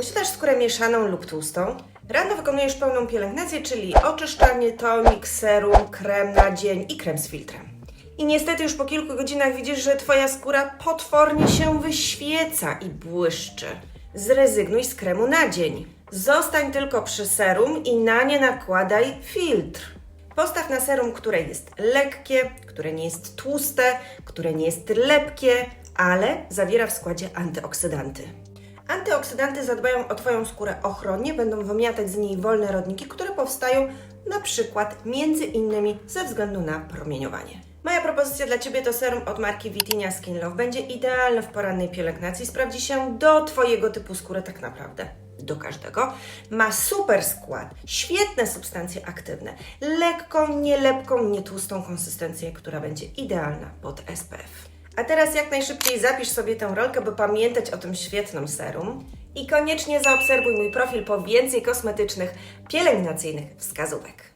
Posiadasz skórę mieszaną lub tłustą? Rano wykonujesz pełną pielęgnację, czyli oczyszczanie, tonik, serum, krem na dzień i krem z filtrem. I niestety już po kilku godzinach widzisz, że Twoja skóra potwornie się wyświeca i błyszczy. Zrezygnuj z kremu na dzień. Zostań tylko przy serum i na nie nakładaj filtr. Postaw na serum, które jest lekkie, które nie jest tłuste, które nie jest lepkie, ale zawiera w składzie antyoksydanty. Antyoksydanty zadbają o Twoją skórę ochronnie, będą wymiatać z niej wolne rodniki, które powstają na przykład między innymi ze względu na promieniowanie. Moja propozycja dla Ciebie to serum od marki Vitinia Skin Love. Będzie idealne w porannej pielęgnacji, sprawdzi się do Twojego typu skóry tak naprawdę. Do każdego. Ma super skład, świetne substancje aktywne, lekką, nielepką, nietłustą konsystencję, która będzie idealna pod SPF. A teraz jak najszybciej zapisz sobie tę rolkę, by pamiętać o tym świetnym serum. I koniecznie zaobserwuj mój profil po więcej kosmetycznych, pielęgnacyjnych wskazówek.